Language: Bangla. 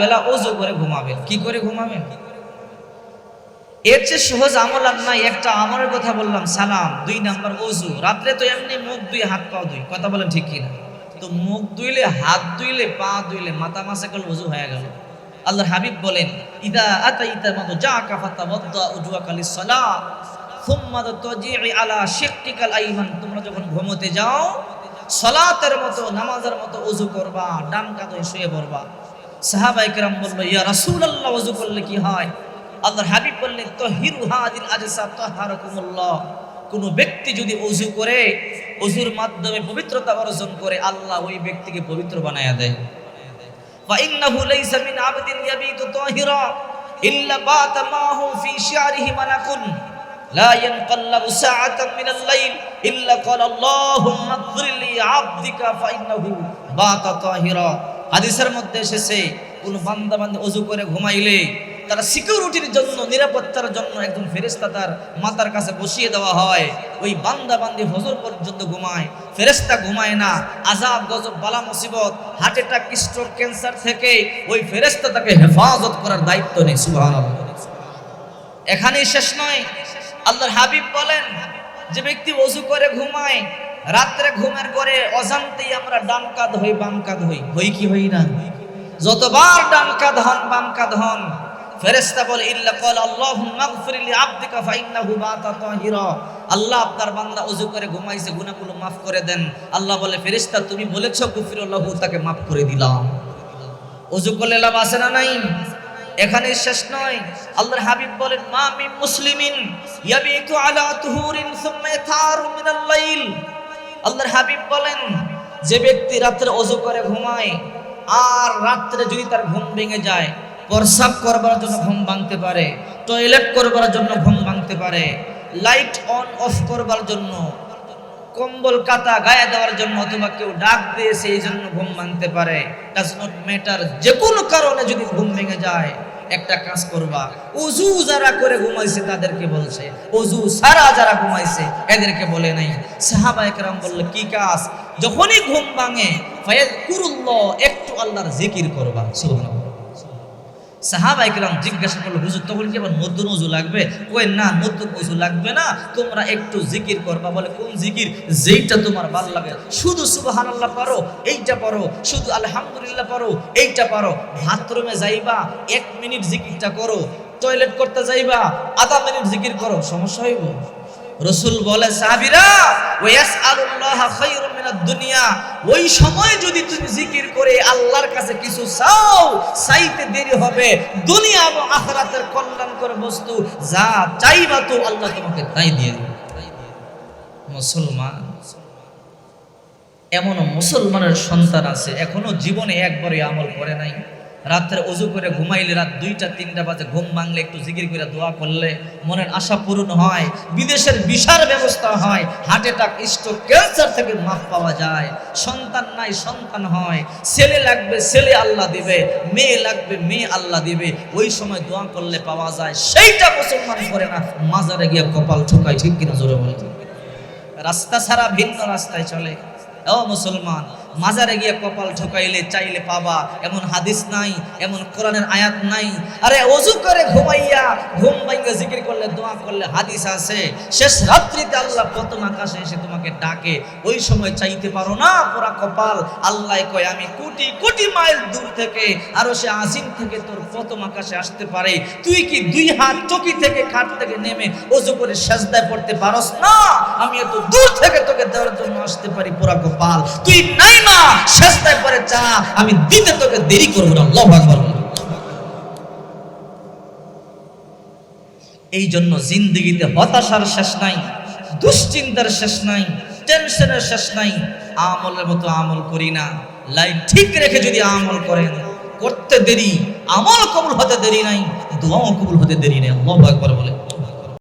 বেলা ওজু করে ঘুমাবেন। কি করে ঘুমাবেন? এর চেয়ে সহজ আমল আর নাই। একটা আমলের কথা বললাম, সালাম, দুই নাম্বার ওজু রাত্রে তো এমনি মুখ দুই হাত পা দুই কথা বলেন ঠিক কিনা? তো মুখ ধুইলে, হাত ধুইলে, পা ধুইলে মাথা মাসে গেল ওজু হয়ে গেল। আল্লাহ হাবিব বলেন, ইদা আতা ইতা মতো যা কাফাতা বদ্দা উজুয়া কালি সালা থুম্মা তজিই আলা শিক্কিকাল আইমান। তোমরা যখন ঘুমোতে যাও, সলাতের মতো, নামাজের মতো ওজু করবা, ডান কাঁধে শুয়ে পড়বা। সাহাবাই কেরাম বললো ইয়া রাসূলুল্লাহ ওযু করলে কি হয় আল্লাহর হাবিব বললেন তহিরু হাদিল আজসা তাহারাকুমুল্লাহ কোন ব্যক্তি যদি ওযু করে ওযুর মাধ্যমে পবিত্রতা অর্জন করে আল্লাহ ওই ব্যক্তিকে পবিত্র বানায়া দেয় فإنه ليس من عبد يبيت طاهرا إلا بات معه في شعره ملك لا ينقلب ساعة من الليل إلا قال اللهم اغفر لي عبدك فإنه بات طاهرا হাদিসের মধ্যে এসেছে, কোন বান্দা বান্দা অজু করে ঘুমাইলে তারা সিকিউরিটির জন্য, নিরাপত্তার জন্য একজন ফেরেস্তা তার মাতার কাছে বসিয়ে দেওয়া হয়। ওই বান্দা বান্দি হজর পর্যন্ত ঘুমায় ফেরেস্তা ঘুমায় না। আজাব গজব, বালা, মুসিবত হার্ট অ্যাটাক স্ট্রোক ক্যান্সার থেকে ওই ফেরেস্তা তাকে হেফাজত করার দায়িত্ব নেই সুবহানাল্লাহ। এখানেই শেষ নয়। আল্লাহর হাবিব বলেন, যে ব্যক্তি অজু করে ঘুমায় রাত্রে ঘুমের করে অজান্তেই আমরা ডান কাঁধ হই, বাম কাঁধ হই। হই কি হই না? যতবার ডান কাঁধ হন, বাম কাঁধ হন, ফেরেশতা বলে, ইল্লা ক্বাল আল্লাহুম্মা গফির লি আবদিকা ফাইন্নাহু বাতা তাহিরা। আল্লাহ আপনার বান্দা ওযু করে ঘুমাইছে, গুনাহগুলো maaf করে দেন। আল্লাহ বলে, ফেরেশতা, তুমি বলেছ গফিরুল্লাহু, তাকে maaf করে দিলাম। ওযু করলে লাভ আছে না নাই? এখানে শেষ নয়। আল্লাহর হাবিব বলেন, মা মিন মুসলিমিন ইয়াবিতু আলা তুহুরিন সুম্মা ইয়াতারু মিনাল লাইল। আল্লাহর হাবিব বলেন, যে ব্যক্তি রাত্রে ওযু করে ঘুমায়, আর রাত্রে যদি তার ঘুম ভেঙে যায় প্রসাব করবার জন্য ঘুম ভাঙতে পারে টয়লেট করবার জন্য ঘুম ভাঙতে পারে লাইট অন অফ করবার জন্য, কম্বল কাতা গায়ে দেওয়ার জন্য অথবা কেউ ডাক দিয়ে সেই জন্য ঘুম ভাঙতে পারে। ডাজ নট ম্যাটার যে কোনো কারণে যদি ঘুম ভেঙে যায় একটা কাজ করবা। উজু যারা করে ঘুমাইছে তাদেরকে বলছে, উজু সারা যারা ঘুমাইছে এদেরকে বলে নাই। সাহাবা একরাম বললে, কি কাজ? যখনই ঘুম ভাঙে ফায়াজ একটু আল্লাহর জিকির করবা। সুবহানাল্লাহ। সাহাবা ইকরাম জিজ্ঞাসা করল, হুজুর, তখন কি আবার নতুন উজু লাগবে? কই না নতুন উজু লাগবে না, তোমরা একটু জিকির করবা। বলে, কোন জিকির? যেইটা তোমার ভালো লাগে। শুধু সুবহানাল্লাহ পারো এইটা পারো শুধু আলহামদুলিল্লাহ পারো এইটা পারো বাথরুমে যাইবা, এক মিনিট জিকিরটা করো, টয়লেট করতে যাইবা, আধা মিনিট জিকির করো, সমস্যা হইব? রসুল বলে, সাহাবিরা, ওয়াসআলুল্লাহ খায়রুম মিনাদ দুনিয়া, ওই সময় যদি তুমি জিকির করে আল্লাহর কাছে কিছু চাও, চাইতে দেরি হবে। দুনিয়া এবং আখিরাতের বস্তু যা চাইবা তো আল্লাহ তোমাকে তাই দিয়ে মুসলমান এমন মুসলমানের সন্তান আছে, এখনও জীবনে একবারই আমল করে নাই। রাত্রে অজু করে ঘুমাইলে রাত দুইটা, তিনটা বাজে, ঘুম ভাঙলে একটু জিকির করে দোয়া করলে মনের আশা পূরণ হয়, বিদেশের বিশাল ব্যবস্থা হয় হার্ট অ্যাটাক স্ট্রোক ক্যান্সার থেকে মাফ পাওয়া যায়। সন্তান নাই, সন্তান হয়। ছেলে লাগবে, ছেলে আল্লাহ দিবে, মেয়ে লাগবে, মেয়ে আল্লাহ দিবে। ওই সময় দোয়া করলে পাওয়া যায়, সেইটা মুসলমান করে না, মাজারে গিয়ে কপাল ঠোকায়, ঠিক কিনা জোরে বলে রাস্তা ছাড়া ভিন্ন রাস্তায় চলে। ও মুসলমান মাজারে গিয়ে কপাল ঠোকাইলে চাইলে পাবা, এমন হাদিস নাই, এমন কোরআনের আয়াত নাই। আরে অজু করে ঘুমাইয়া ঘুম ভাঙ্গে জিকির করলে, দোয়া করলে হাদিস আছে। শেষ রাত্রিতে আল্লাহ প্রথম আকাশে এসে তোমাকে ডাকে, ওই সময় চাইতে পারো না পুরা কপাল। আল্লাহ কয়, আমি কোটি কোটি মাইল দূর থেকে আরও সে আজিম থেকে তোর প্রথম আকাশে আসতে পারে। তুই কি দুই হাত চকি থেকে খাট থেকে নেমে অজু করে সেজদায় পড়তে পারস না? আমি এত দূর থেকে তোকে দেওয়ার জন্য আসতে পারি পুরা কপাল। তুই নাই না সেজদায় পরে আমি দিতে তোকে দেরি না এই জন্য জিন্দগিতে হতাশার শেষ নাই, দুশ্চিন্তার শেষ নাই, টেনশনের শেষ নাই, আমলের মতো আমল করি না। লাইন ঠিক রেখে যদি আমল করেন, করতে দেরি, আমল কবুল হতে দেরি নাই, দোয়াও কবুল হতে দেরি নেই, আল্লাহু আকবার বলে।